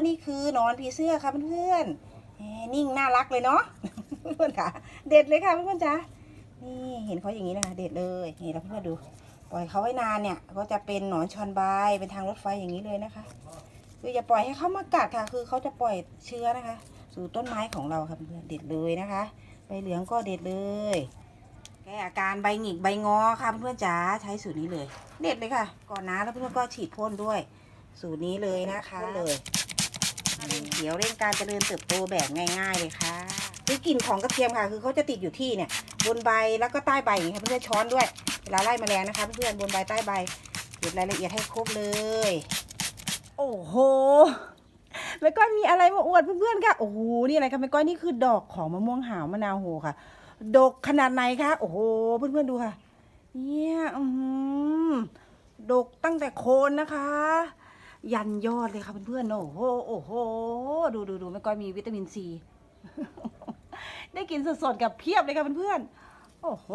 ว่านี่คือนอนผีเสื้อค่ะเพื่อนๆนิ่งน่ารักเลยเนาะเพื่อนค่ะ เด็ดเลยค่ะเพื่อนๆจ้านี่เห็นเขาอย่างนี้นะคะเด็ดเลยนี่เราเพื่อนดู ปล่อยเขาไว้นานเนี่ย ก็จะเป็นหนอนชอนบเป็นทางรถไฟอย่างนี้เลยนะคะคืออย่าปล่อยให้เขามากัดค่ะ คือเขาจะปล่อยเชื้อนะคะ สู่ต้นไม้ของเราค่ะเพื่อนเด็ดเลยนะคะใบเหลืองก็เด็ดเลยแก้อาการใบหงิกใบงอค่ะเพื่อนจ๋าใช้สูตรนี้เลย เด็ดเลยค่ะ ก่อนน้ำแล้วเพื่อนก็ฉีดพ่นด้วย สูตรนี้เลยนะคะเลย เร่งเขียวเร่งการเจริญเติบโตแบบง่าย ๆ เลยค่ะคือกลิ่นของกระเทียมค่ะ คือเขาจะติดอยู่ที่เนี่ย บนใบแล้วก็ใต้ใบอย่างนี้ค่ะเพื่อนๆช้อนด้วยเวลาไล่แมลงนะคะเพื่อนๆบนใบใต้ใบเก็บรายละเอียดให้ครบเลย โอ้โหแม่ก้อยมีอะไรมาอวดเพื่อนๆค่ะโอ้โหนี่อะไรคะแม่ก้อยนี่คือดอกของมะม่วงหาวมะนาวโหค่ะ ดกขนาดไหนคะโอ้โหเพื่อนๆดูค่ะ เนี่ยอือหือดกตั้งแต่โคนนะคะ ยันยอดเลยค่ะเพื่อนๆโอ้โหโอ้โหดูดูดูแม่ก้อยมีวิตามินซีได้กินสดๆกับเพียบเลยค่ะเพื่อนๆโอ้โห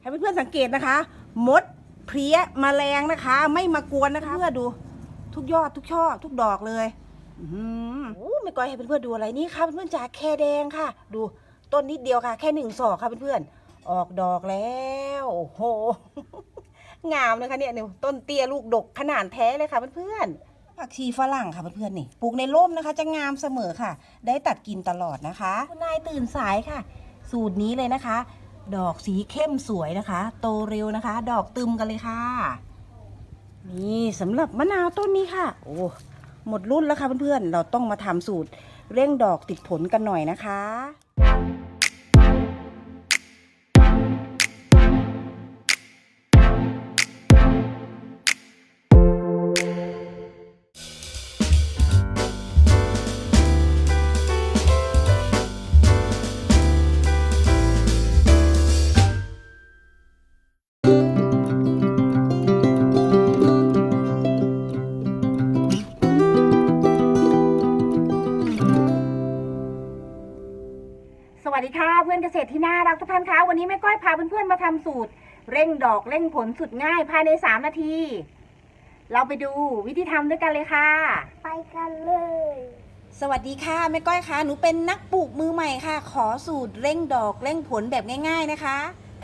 ให้เพื่อนๆสังเกตนะคะ มดเพลี้ยมแมลงนะคะ ไม่มากวนนะคะเพื่อดูทุกยอดทุกช่อทุกดอกเลยอือหือโอ้ไม่ก้อยให้เพื่อนๆดูอะไรนี่ค่ะเพื่อนๆจากแค่แดงค่ะ ดูต้นนิดเดียวค่ะ แค่หนึ่งศอกค่ะเพื่อนๆออกดอกแล้ว โอ้โห งามเลยค่ะเนี่ยเนี่ยต้นเตี้ยลูกดกขนาดแท้เลยค่ะเพื่อนๆผักชีฝรั่งค่ะเพื่อนๆนี่ปลูกในร่มนะคะ จะงามเสมอค่ะ ได้ตัดกินตลอดนะคะคุณนายตื่นสายค่ะ สูตรนี้เลยนะคะ ดอกสีเข้มสวยนะคะ โตเร็วนะคะ ดอกตึมกันเลยค่ะนี่สำหรับมะนาวต้นนี้ค่ะ โอ้หมดรุ่นแล้วค่ะเพื่อนๆ เราต้องมาทำสูตรเร่งดอกติดผลกันหน่อยนะคะ ษตรที่น่ารักทุกท่านคะ วันนี้แม่ก้อยพาเพื่อนๆมาทำสูตร เร่งดอกเร่งผลสุดง่ายภายใน 3 นาที เราไปดูวิธีทำด้วยกันเลยค่ะ ไปกันเลย สวัสดีค่ะแม่ก้อยคะหนูเป็นนักปลูกมือใหม่ค่ะ ขอสูตรเร่งดอกเร่งผลแบบง่าย ๆนะคะ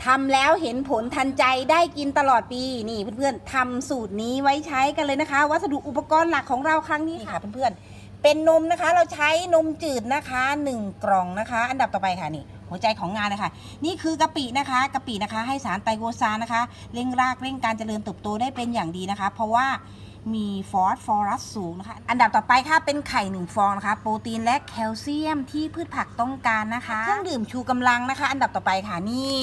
ทำแล้วเห็นผลทันใจได้กินตลอดปีนี่เพื่อนๆทำสูตรนี้ไว้ใช้กันเลยนะคะ วัสดุอุปกรณ์หลักของเราครั้งนี้ค่ะเพื่อนๆเป็นนมนะคะเราใช้นมจืดนะคะหนึ่งกล่องนะคะ อันดับต่อไปค่ะนี่ หัวใจของงานเลยค่ะ นี่คือกะปินะคะกะปินะคะ ให้สารไตรโกซานนะคะเร่งรากเร่งการเจริญเติบโตได้เป็นอย่างดีนะคะ เพราะว่า มีฟอสฟอรัสสูงนะคะ อันดับต่อไปค่ะเป็นไข่หนึ่งฟองนะคะ โปรตีนและแคลเซียมที่พืชผักต้องการนะคะ เครื่องดื่มชูกำลังนะคะ อันดับต่อไปค่ะนี่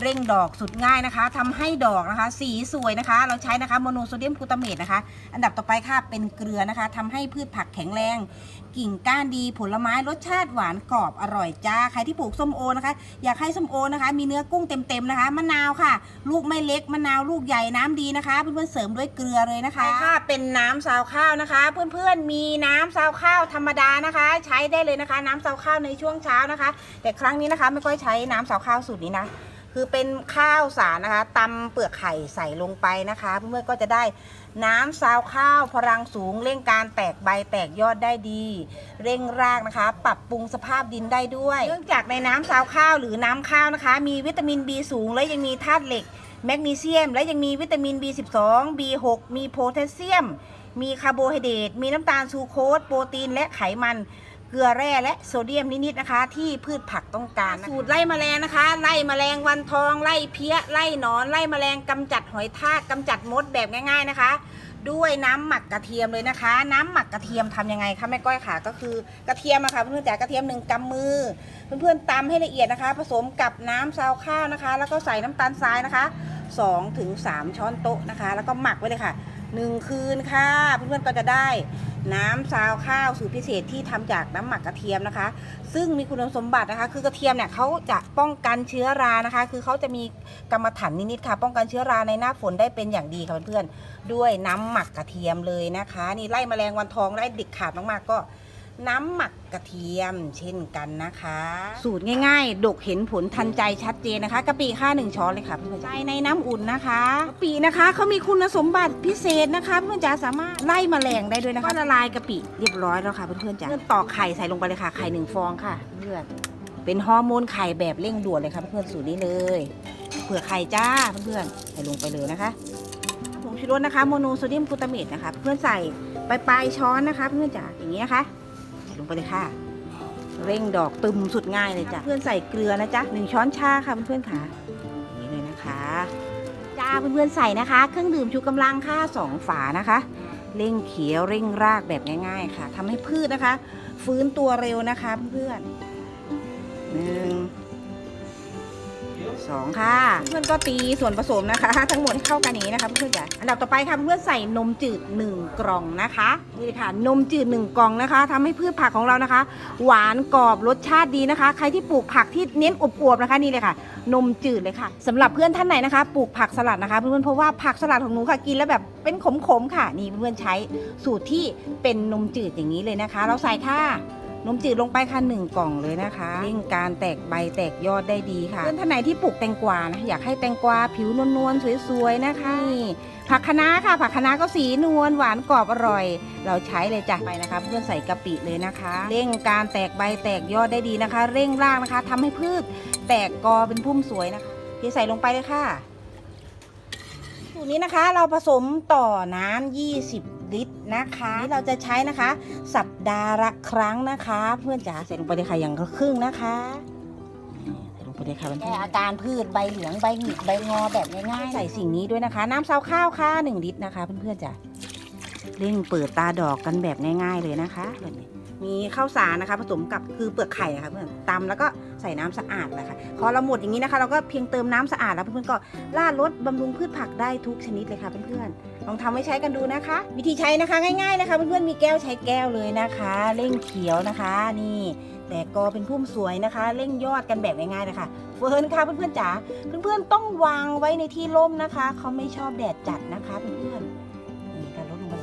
เร่งดอกสุดง่ายนะคะทำให้ดอกนะคะ สีสวยนะคะ เราใช้นะคะโมโนโซเดียมกลูตาเมตนะคะ อันดับต่อไปค่ะเป็นเกลือนะคะทำให้พืชผักแข็งแรง กิ่งก้านดีผลไม้รสชาติหวานกรอบอร่อยจ้าใครที่ปลูกส้มโอนะคะ อยากให้ส้มโอนะคะ มีเนื้อกุ้งเต็มๆนะคะมะนาวค่ะ ลูกไม่เล็กมะนาวลูกใหญ่น้ำดีนะคะเพื่อนๆเสริมด้วยเกลือเลยนะคะค่ะเป็นน้ำซาวข้าวนะคะ เพื่อนๆมีน้ำซาวข้าวธรรมดานะคะ ใช้ได้เลยนะคะ น้ำซาวข้าวในช่วงเช้านะคะ แต่ครั้งนี้นะคะไม่ค่อยใช้น้ำซาวข้าวสูตรนี้นะคือเป็นข้าวสารนะคะตำเปลือกไข่ใส่ลงไปนะคะ เพื่อนๆก็จะได้น้ำซาวข้าวพลังสูงเร่งการแตกใบแตกยอดได้ดี เร่งรากนะคะ ปรับปรุงสภาพดินได้ด้วย เนื่องจากในน้ำซาวข้าวหรือน้ำข้าวนะคะ มีวิตามิน B สูงและยังมีธาตุเหล็ก แมกนีเซียม และยังมีวิตามิน B12 B6 มีโพแทสเซียม มีคาร์โบไฮเดรตมีน้ำตาลซูโคสโปรตีนและไขมันเกลือแร่และโซเดียมนิดๆนะคะ ที่พืชผักต้องการ สูตรไล่แมลงนะคะ ไล่แมลงวันทอง ไล่เพี้ย ไล่หนอน ไล่แมลงกำจัดหอยทากกำจัดมดแบบง่าย ๆนะคะ ด้วยน้ำหมักกระเทียมเลยนะคะ น้ำหมักกระเทียมทำยังไงคะแม่ก้อยค่ะก็คือกระเทียมอะค่ะเพื่อนๆจ๋ากระเทียมหนึ่งกำมือ เพื่อนๆตำให้ละเอียดนะคะ ผสมกับน้ำซาวข้าวนะคะ แล้วก็ใส่น้ำตาลทรายนะคะ2ถึง3ช้อนโต๊ะนะคะ แล้วก็หมักไว้เลยค่ะ หนึ่งคืนค่ะ เพื่อนๆก็จะได้น้ำซาวข้าวสูตรพิเศษที่ทำจากน้ำหมักกระเทียมนะคะ ซึ่งมีคุณสมบัตินะคะ คือกระเทียมเนี่ยเขาจะป้องกันเชื้อรานะคะ คือเขาจะมีกรรมฐานนิดๆค่ะ ป้องกันเชื้อราในหน้าฝนได้เป็นอย่างดีค่ะเพื่อนๆด้วยน้ำหมักกระเทียมเลยนะคะ นี่ไล่แมลงวันทองไล่ดิกขาดมากๆก็ น้ำหมักกระเทียมเช่นกันนะคะ สูตรง่ายๆ ดกเห็นผลทันใจชัดเจนนะคะกะปิค่าหนึ่งช้อนเลยค่ะเพื่อนๆใส่ในน้ำอุ่นนะคะกะปินะคะเขามีคุณสมบัติพิเศษนะคะเพื่อนๆจ๋าสามารถไล่แมลงได้ด้วยนะคะละลายกะปิเรียบร้อยแล้วค่ะเพื่อนๆจ๋าเพื่อนตอกไข่ใส่ลงไปเลยค่ะไข่หนึ่งฟองค่ะเพื่อนเป็นฮอร์โมนไข่แบบเร่งด่วนเลยค่ะเพื่อนๆสูตรนี้เลยเผื่อไข่จ้าเพื่อนๆใส่ลงไปเลยนะคะผงชูรสนะคะโมโนโซเดียมกลูตาเมตนะคะ เพื่อนใส่ปลายๆช้อนนะคะ เพื่อนจ๋าอย่างนี้นะคะใส่ ลงไปเลยค่ะ เร่งดอกตึมสุดง่ายเลยจ้ะเพื่อนใส่เกลือนะจ๊ะหนึ่งช้อนชาค่ะเพื่อนๆค่ะอย่างนี้เลยนะคะจ้าเพื่อนๆใส่นะคะ เครื่องดื่มชูกำลังค่ะสองฝานะคะเร่งเขียวเร่งรากแบบง่าย ๆ ค่ะทำให้พืชนะคะ ฟื้นตัวเร็วนะคะเพื่อนๆหนึ่ง สองค่ะ เพื่อนก็ตีส่วนผสมนะคะ ทั้งหมดให้เข้ากันนี้นะคะเพื่อนจ้ะอันดับต่อไปค่ะเพื่อนใส่นมจืด 1 กล่องนะคะนี่เลยค่ะนมจืด 1 กล่องนะคะทำให้พืชผักของเรานะคะ หวานกรอบรสชาติดีนะคะ ใครที่ปลูกผักที่เน้นอวบนะคะนี่เลยค่ะ นมจืดเลยค่ะสำหรับเพื่อนท่านไหนนะคะ ปลูกผักสลัดนะคะ เพื่อนๆเพราะว่าผักสลัดของหนูค่ะกินแล้วแบบเป็นขมๆค่ะ นี่เพื่อนๆใช้สูตรที่เป็นนมจืดอย่างนี้เลยนะคะ เราใส่ค่ะ นมจืดลงไปค่ะหนึ่งกล่องเลยนะคะเร่งการแตกใบแตกยอดได้ดีค่ะเพื่อนท่านไหนที่ปลูกแตงกวานะอยากให้แตงกวาผิวนวลๆสวยๆนะคะนี่ผักคะน้าค่ะ ผักคะน้าก็สีนวลหวานกรอบอร่อย เราใช้เลยจ้ะไปนะคะเพื่อนใส่กะปิเลยนะคะ เร่งการแตกใบแตกยอดได้ดีนะคะ เร่งรากนะคะทำให้พืชแตกกอเป็นพุ่มสวยนะคะเทใส่ลงไปเลยค่ะ สูตรนี้นะคะเราผสมต่อน้ำ20 ลิตรนะคะนี่เราจะใช้นะคะ สัปดาห์ละครั้งนะคะ เพื่อนจ๋าใส่ลงไปเลยค่ะอย่างละครึ่งนะคะใส่ลงไปเลยค่ะแก้อาการพืชใบเหลืองใบหงิกใบงอแบบง่ายๆใส่สิ่งนี้ด้วยนะคะ น้ำซาวข้าวค่ะ1ลิตรนะคะ เพื่อนๆจ๋าเร่งเปิดตาดอกกันแบบง่ายๆเลยนะคะแบบนี้มีข้าวสารนะคะ ผสมกับคือเปลือกไข่นะคะเพื่อนตำแล้วก็ ใส่น้ำสะอาดเลยค่ะพอเราหมดอย่างนี้นะคะ เราก็เพียงเติมน้ำสะอาดแล้วเพื่อนๆก็ราดรสบำรุงพืชผักได้ทุกชนิดเลยค่ะเพื่อนๆลองทำไว้ใช้กันดูนะคะ วิธีใช้นะคะง่ายๆนะคะเพื่อนๆมีแก้วใช้แก้วเลยนะคะ เร่งเขียวนะคะนี่แต่กอเป็นพุ่มสวยนะคะ เร่งยอดกันแบบง่ายๆนะคะเฟิร์นค่ะเพื่อนๆจ๋าเพื่อนๆต้องวางไว้ในที่ร่มนะคะเขาไม่ชอบแดดจัดนะคะเพื่อนๆนี่การลดลงไป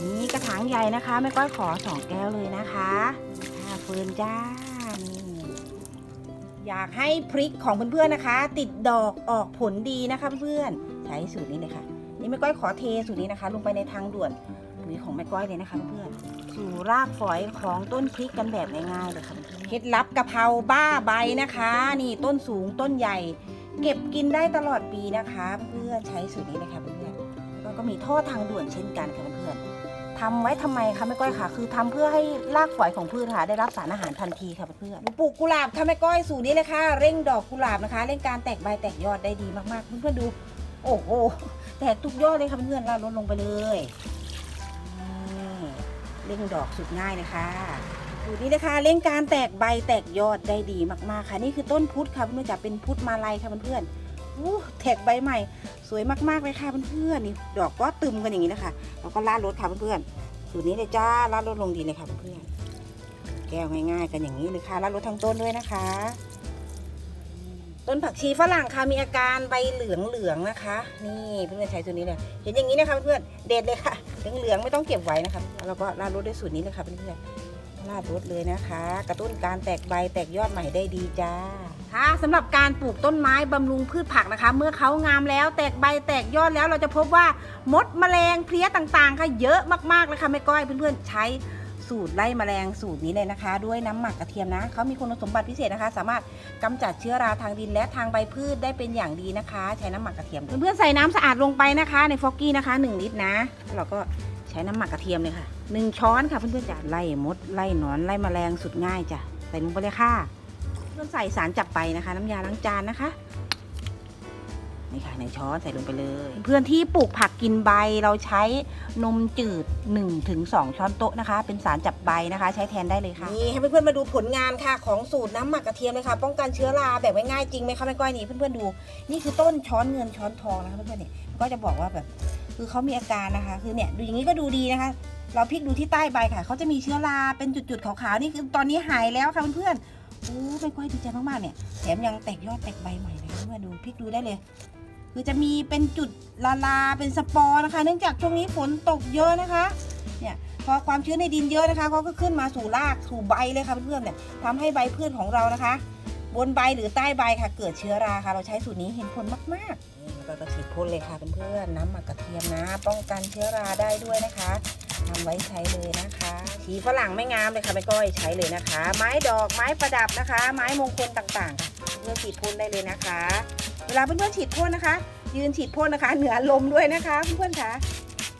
นี่กระถางใหญ่นะคะแม่ก้อยขอสองแก้วเลยนะคะค่ะเฟิร์นจ้า อยากให้พริกของเพื่อนๆนะคะ ติดดอกออกผลดีนะคะเพื่อนๆใช้สูตรนี้เลยค่ะ นี่แม่ก้อยขอเทสูตรนี้นะคะ ลงไปในทางด่วนปุ๋ยของแม่ก้อยเลยนะคะเพื่อนๆสู่รากฝอยของต้นพริกกันแบบง่ายๆเลยค่ะเคล็ดลับกะเพราบ้าใบนะคะ นี่ต้นสูงต้นใหญ่ เก็บกินได้ตลอดปีนะคะ เพื่อนๆใช้สูตรนี้เลยค่ะเพื่อนๆแล้วก็มีท่อทางด่วนเช่นกันค่ะเพื่อนๆ ทำไว้ทำไมคะแม่ก้อยค่ะ คือทำเพื่อให้รากฝอยของพืชค่ะได้รับสารอาหารทันทีค่ะเพื่อนปลูกกุหลาบค่ะแม่ก้อยสูตรนี้เลยค่ะ เร่งดอกกุหลาบนะคะ เร่งการแตกใบแตกยอดได้ดีมากๆ เพื่อนๆดู โอ้โหแตกทุกยอดเลยค่ะเพื่อนๆเราลดลงไปเลยเร่งดอกสุดง่ายเลยค่ะสูตรนี้นะคะเร่งการแตกใบแตกยอดได้ดีมากๆค่ะ นี่คือต้นพุทธค่ะเพื่อนๆจะเป็นพุทธมาลัยค่ะเพื่อนๆ อู้แตกใบใหม่ สวยมากๆเลยค่ะเพื่อนๆนี่ดอกก็ตึมกันอย่างนี้นะคะแล้วก็ลาดรถค่ะเพื่อนๆสูตรนี้เลยจ้าลาดรถลงดินเลยค่ะเพื่อนๆแก้วง่ายๆ กันอย่างนี้เลยค่ะลาดรถทั้งต้นด้วยนะคะ ต้นผักชีฝรั่งค่ะมีอาการใบเหลืองเหลืองๆนะคะ นี่เพื่อนๆใช้ตัวนี้เลยเห็นอย่างนี้นะคะเพื่อนๆเด็ดเลยค่ะเหลืองเหลืองๆไม่ต้องเก็บไว้นะคะแล้วก็ราดรสด้วยสูตรนี้เลยค่ะเพื่อนๆราดรสเลยนะคะ กระตุ้นการแตกใบแตกยอดใหม่ได้ดีจ้า ค่ะสำหรับการปลูกต้นไม้บำรุงพืชผักนะคะ เมื่อเขางามแล้วแตกใบแตกยอดแล้วเราจะพบว่ามดแมลงเพลี้ยต่างๆ ค่ะเยอะมากๆเลยค่ะแม่ก้อยเพื่อนๆใช้สูตรไล่แมลงสูตรนี้เลยนะคะ ด้วยน้ำหมักกระเทียมนะเขามีคุณสมบัติพิเศษนะคะ สามารถกำจัดเชื้อราทางดินและทางใบพืชได้เป็นอย่างดีนะคะ ใช้น้ำหมักกระเทียมเพื่อนๆใส่น้ำสะอาดลงไปนะคะ ในฟอกกี้นะคะ 1 ลิตรนะเราก็ใช้น้ำหมักกระเทียมเลยค่ะ 1 ช้อนค่ะเพื่อนๆจ้ะไล่มดไล่หนอนไล่แมลงสุดง่ายจ้ะใส่ลงไปเลยค่ะ เพื่อนใส่สารจับไปนะคะ น้ำยาล้างจานนะคะนี่ค่ะในช้อนใส่ลงไปเลย เพื่อนที่ปลูกผักกินใบเราใช้นมจืด1-2ช้อนโต๊ะนะคะ เป็นสารจับใบนะคะ ใช้แทนได้เลยค่ะนี่ให้เพื่อนๆมาดูผลงานค่ะของสูตรน้ำหมักกระเทียมเลยค่ะ ป้องกันเชื้อราแบบง่ายๆจริงไหมคะแม่ก้อยนี่เพื่อนๆดู นี่คือต้นช้อนเงินช้อนทองนะคะเพื่อนๆเนี่ยก็จะบอกว่าแบบคือเขามีอาการนะคะ คือเนี่ยดูอย่างนี้ก็ดูดีนะคะ เราพลิกดูที่ใต้ใบค่ะเขาจะมีเชื้อราเป็นจุดๆขาวๆนี่คือตอนนี้หายแล้วค่ะเพื่อนๆ โอ้แม่ก้อยดีใจมากๆเนี่ยแถมยังแตกยอดแตกใบใหม่เลยเพื่อนดูพลิกดูได้เลยคือจะมีเป็นจุดลาลาเป็นสปอร์นะคะ เนื่องจากช่วงนี้ฝนตกเยอะนะคะเนี่ยพอความชื้นในดินเยอะนะคะเขาก็ขึ้นมาสู่รากสู่ใบเลยค่ะเพื่อนๆเนี่ยทำให้ใบพืชของเรานะคะ บนใบหรือใต้ใบค่ะ เกิดเชื้อราค่ะ เราใช้สูตรนี้เห็นผลมากๆนี่แล้วก็ฉีดพ่นเลยค่ะเพื่อนๆน้ำหมักกระเทียมนะ ป้องกันเชื้อราได้ด้วยนะคะ ทำไว้ใช้เลยนะคะฉีฝรั่งไม่งามเลยค่ะไม่ก้อยใช้เลยนะคะ ไม้ดอกไม้ประดับนะคะ ไม้มงคลต่างๆเพื่อฉีดพ่นได้เลยนะคะ เวลาเพื่อนๆฉีดพ่นนะคะ ยืนฉีดพ่นนะคะ เหนือลมด้วยนะคะเพื่อนๆค่ะ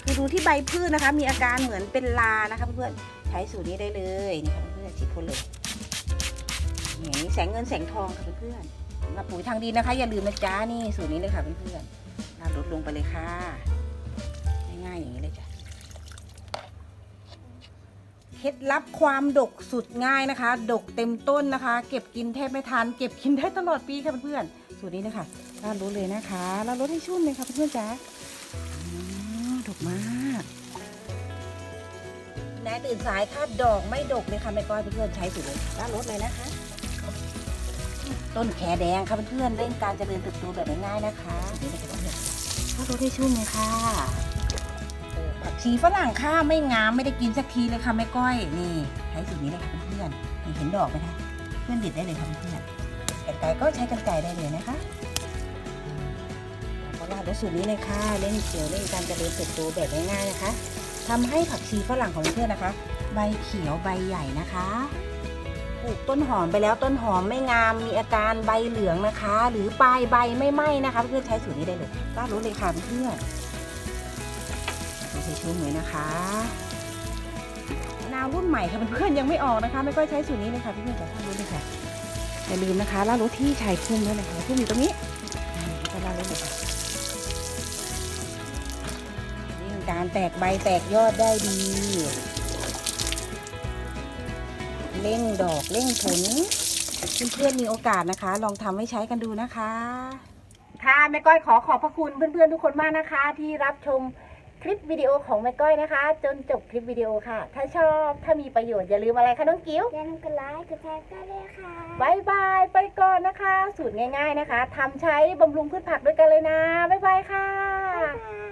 คือดูที่ใบพืชนะคะ มีอาการเหมือนเป็นลานะคะเพื่อนๆใช้สูตรนี้ได้เลยนี่ค่ะเพื่อนๆฉีดพ่นเลยอย่างนี้แสงเงินแสงทองค่ะเพื่อนๆสำหรับปุ๋ยทางดินนะคะ อย่าลืมนะจ๊ะนี่สูตรนี้เลยค่ะเพื่อนๆลาลดลงไปเลยค่ะ เคล็ดลับความดกสุดง่ายนะคะ ดกเต็มต้นนะคะ เก็บกินแทบไม่ทัน เก็บกินได้ตลอดปีค่ะเพื่อนๆสูตรนี้เลยค่ะลาดลดเลยนะคะลาดลดให้ชุ่มเลยค่ะเพื่อนๆจ้ะดกมากนายตื่นสายค่ะดอกไม่ดกเลยค่ะแม่ก้อยเพื่อนๆใช้สุดเลยด้านรถเลยนะคะ ต้นแขแดงค่ะเพื่อนๆเร่งการเจริญเติบโตแบบง่ายๆนะคะนี่เลยค่ะเพื่อนๆถ้ารถให้ชุ่มเลยค่ะ ผักชีฝรั่งค่ะไม่งามไม่ได้กินสักทีเลยค่ะแม่ก้อยนี่ใช้สูตรนี้เลยค่ะเพื่อนๆนี่เห็นดอกไหมคะเพื่อนด็ดได้เลยค่ะเพื่อนๆกันไก่ก็ใช้กันไก่ได้เลยนะคะเพราด้วยสูตรนี้เลยค่ะเล่นเขียวเล่นการเจริญเติบโตแบบง่ายๆนะคะทำให้ผักชีฝรั่งของเพื่อนนะคะ ใบเขียวใบใหญ่นะคะปลูกต้นหอมไปแล้วต้นหอมไม่งามมีอาการใบเหลืองนะคะ หรือปลายใบไม่ไหม้นะคะ เพื่อนใช้สูตรนี้ได้เลยกล้ารู้เลยค่ะเพื่อน ๆไม่ใช่ชุ่มเลยนะคะมะนาวรุ่นใหม่ค่ะเพื่อนๆยังไม่ออกนะคะ ไม่ค่อยใช้สูตรนี้เลยค่ะเพื่อนๆจะทำรู้เลยค่ะอย่าลืมนะคะล่ารู้ที่ชายพุ่มด้วยนะคะพุ่มอยู่ตรงนี้อ่าก็ล่ารู้เลยค่ะยิ่การแตกใบแตกยอดได้ดีเร่งดอกเร่งผลเพื่อนๆมีโอกาสนะคะ ลองทำให้ใช้กันดูนะคะ ค่ะแม่ก้อยขอขอบพระคุณเพื่อนๆทุกคนมากนะคะ ที่รับชม คลิปวิดีโอของแม่ก้อยนะคะ จนจบคลิปวิดีโอค่ะ ถ้าชอบถ้ามีประโยชน์อย่าลืมอะไรคะน้องกิ้วอย่าลืมกดไลค์กดแชร์ก็ได้ค่ะบายบายไปก่อนนะคะ สูตรง่าย ๆนะคะทำใช้บำรุงพืชผักด้วยกันเลยนะบายบายค่ะ บ๊ายบาย